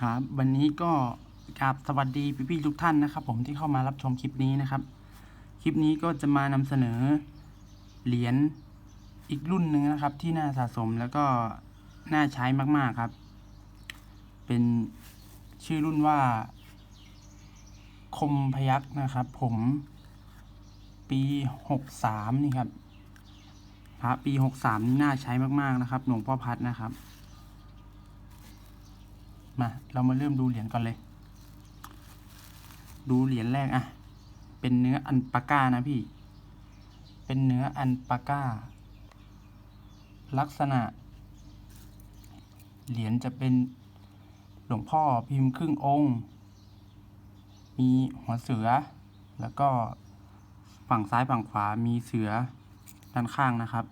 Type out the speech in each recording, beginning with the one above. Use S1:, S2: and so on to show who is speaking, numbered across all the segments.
S1: ครับวันนี้ก็กราบสวัสดีพี่ๆทุกท่านนะครับ ผมที่เข้ามารับชมคลิปนี้นะครับ คลิปนี้ก็จะมานำเสนอเหรียญอีกรุ่นหนึ่งนะครับ ที่น่าสะสมแล้วก็น่าใช้มากๆครับ เป็นชื่อรุ่นว่า คมพยักนะครับ ผมปีหกสามนี่ครับพระปีหกสามนี่น่าใช้มากๆนะครับ หลวงพ่อพัดนะครับ มา เรามาเริ่มดูเหรียญก่อนเลย ดูเหรียญแรกอะเป็นเนื้ออันปาก้านะพี่ เป็นเนื้ออันปาก้า ลักษณะ เหรียญจะเป็นหลวงพ่อพิมพ์ครึ่งองค์ มีหัวเสือ แล้วก็ฝั่งซ้ายฝั่งขวามีเสือด้านข้างนะครับ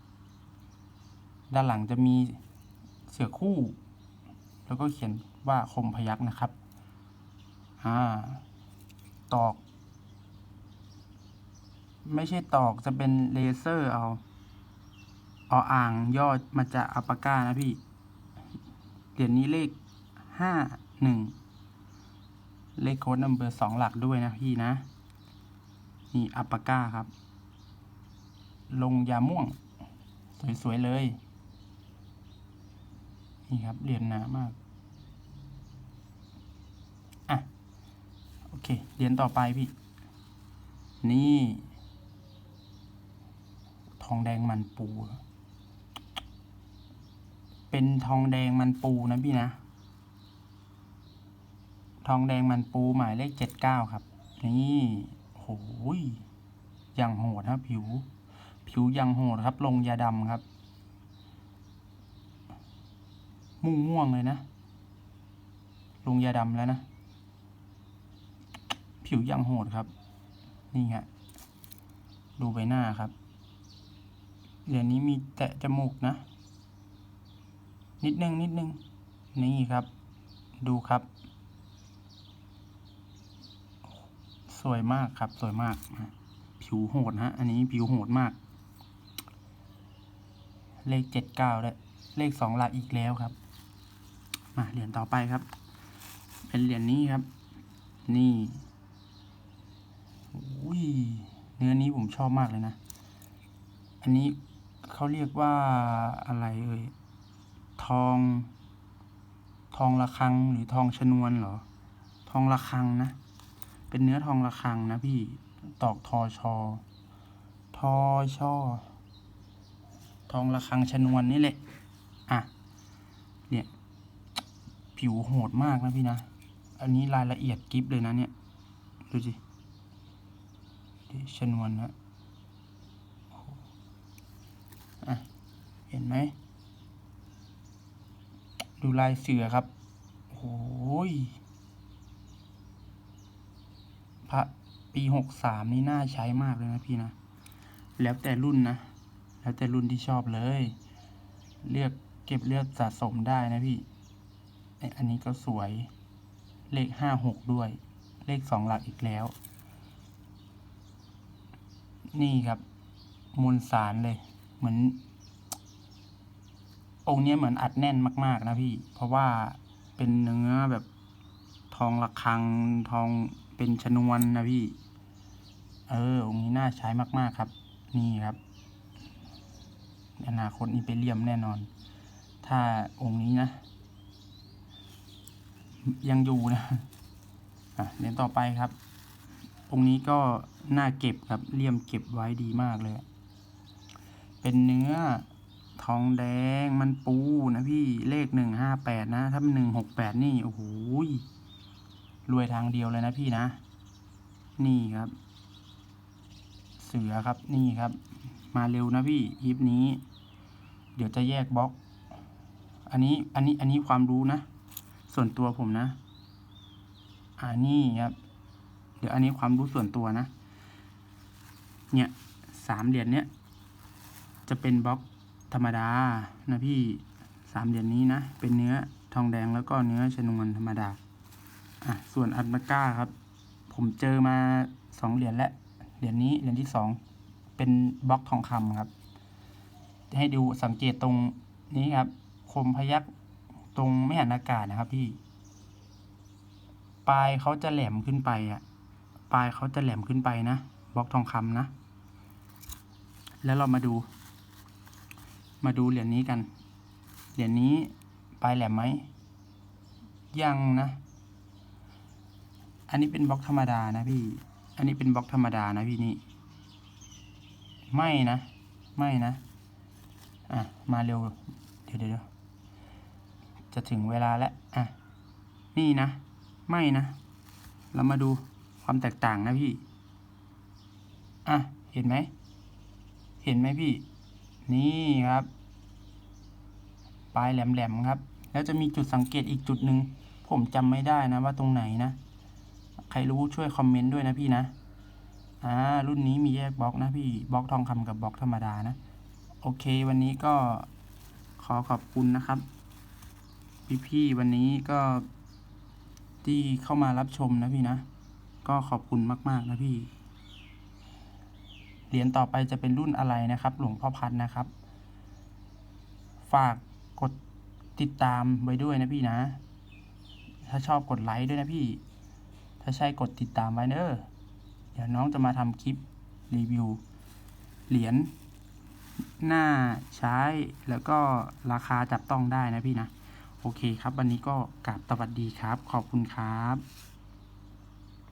S1: ด้านหลังจะมีเสือคู่ แล้วก็เขียน ว่าคมพยักนะครับ อ่า ตอก ไม่ใช่ตอกจะเป็นเลเซอร์เอาเอาอ่างย่อมาจากอัปก้านะพี่ เหรียญนี้เลขห้าหนึ่งเลขโค้ดนัมเบอร์สองหลักด้วยนะพี่นะ นี่อัปก้าครับ ลงยาม่วง สวย ๆ เลย นี่ครับ เหรียญหนามาก อะ โอเคเหรียญต่อไปพี่ นี่ ทองแดงมันปู เป็นทองแดงมันปูนะพี่นะ ทองแดงมันปูหมายเลขเจ็ดเก้าครับ นี่โหยยังโหดครับผิว ผิวยังโหดครับ ลงยาดำครับม่วงม่วงเลยนะ ลงยาดำแล้วนะ ผิวยังโหดครับ นี่ฮะดูใบหน้าครับ เหรียญนี้มีแตะจมูกนะ นิดนึงนิดนึงนี่ครับ ดูครับ สวยมากครับ สวยมากนะผิวโหดฮะ อันนี้ผิวโหดมาก เลขเจ็ดเก้าและเลขสองหลักอีกแล้วครับ มาเหรียญต่อไปครับ เป็นเหรียญนี้ครับ นี่ อุ้ยเนื้อนี้ผมชอบมากเลยนะ อันนี้เขาเรียกว่าอะไรเอ่ย ทอง ทองระฆังหรือทองชนวนเหรอ ทองระฆังนะ เป็นเนื้อทองระฆังนะพี่ ตอกทอชอ ทอช่อทองระฆังชนวนนี่แหละ อะ เนี่ย ผิวโหดมากนะพี่นะ อันนี้รายละเอียดกิฟเลยนะเนี่ย ดูสิ ชนวนนะอะ เห็นไหม ดูลายเสือครับ โอ้ยพระปีหกสามนี่น่าใช้มากเลยนะพี่นะ แล้วแต่รุ่นนะ แล้วแต่รุ่นที่ชอบเลย เลือกเก็บเลือกสะสมได้นะพี่ไออันนี้ก็สวย เลขห้าหกด้วย เลขสองหลักอีกแล้ว นี่ครับมูลสารเลย เหมือน องค์นี้เหมือนอัดแน่นมาก ๆ นะพี่ เพราะว่าเป็นเนื้อแบบทองระฆังทองเป็นชนวนนะพี่ เออ องค์นี้น่าใช้มาก ๆ ครับ นี่ครับอนาคตนี้ไปเลี่ยมแน่นอน ถ้าองค์นี้นะ ยังอยู่นะอะเดี๋ยวต่อไปครับ องค์นี้ก็น่าเก็บครับเลี่ยมเก็บไว้ดีมากเลย เป็นเนื้อทองแดงมันปูนะพี่เลขหนึ่งห้าแปดนะ ถ้าเป็นหนึ่งหกแปดนี่ โอ้โหรวยทางเดียวเลยนะพี่นะ นี่ครับ เสือครับนี่ครับ มาเร็วนะพี่คลิปนี้ เดี๋ยวจะแยกบล็อก อันนี้อันนี้อันนี้ความรู้นะ ส่วนตัวผมนะ อ่านี่ครับ เดี๋ยวอันนี้ความรู้ส่วนตัวนะ เนี่ยสามเหรียญเนี้ยจะเป็นบล็อกธรรมดานะพี่สามเหรียญนี้นะ เป็นเนื้อทองแดงแล้วก็เนื้อชนวนธรรมดา อะ ส่วนอัลปาก้าครับ ผมเจอมาสองเหรียญแล้วเหรียญนี้เหรียญที่สองเป็นบล็อกทองคำครับ ให้ดูสังเกตตรงนี้ครับ คมพยักตรงไม่หันอากาศนะครับพี่ ปลายเขาจะแหลมขึ้นไปอะ ปลายเขาจะแหลมขึ้นไปนะบล็อกทองคำนะ แล้วเรามาดู มาดูเหรียญนี้กัน เหรียญนี้ปลายแหลมไหมยังนะ อันนี้เป็นบล็อกธรรมดานะพี่ อันนี้เป็นบล็อกธรรมดานะพี่นี่ ไม่นะ ไม่นะ อะ มาเร็ว เดี๋ยวเดี๋ยวเดี๋ยวจะถึงเวลาแล้ว อะ นี่นะ ไม่นะ เรามาดู ความแตกต่างนะพี่ อะ เห็นไหม เห็นไหมพี่ นี่ครับ ปลายแหลมๆครับ แล้วจะมีจุดสังเกตอีกจุดหนึ่ง ผมจำไม่ได้นะว่าตรงไหนนะ ใครรู้ช่วยคอมเมนต์ด้วยนะพี่นะ อ่า รุ่นนี้มีแยกบล็อกนะพี่ บล็อกทองคำกับบล็อกธรรมดานะ โอเค วันนี้ก็ขอขอบคุณนะครับ พี่ๆวันนี้ก็ที่เข้ามารับชมนะพี่นะ ก็ขอบคุณมาก ๆ นะพี่ เหรียญต่อไปจะเป็นรุ่นอะไรนะครับ หลวงพ่อพัดนะครับ ฝากกดติดตามไว้ด้วยนะพี่นะ ถ้าชอบกดไลค์ด้วยนะพี่ ถ้าใช่กดติดตามไว้เนอะเดี๋ยวน้องจะมาทำคลิปรีวิวเหรียญหน้าใช้แล้วก็ราคาจับต้องได้นะพี่นะ โอเคครับ วันนี้ก็กราบสวัสดีครับ ขอบคุณครับ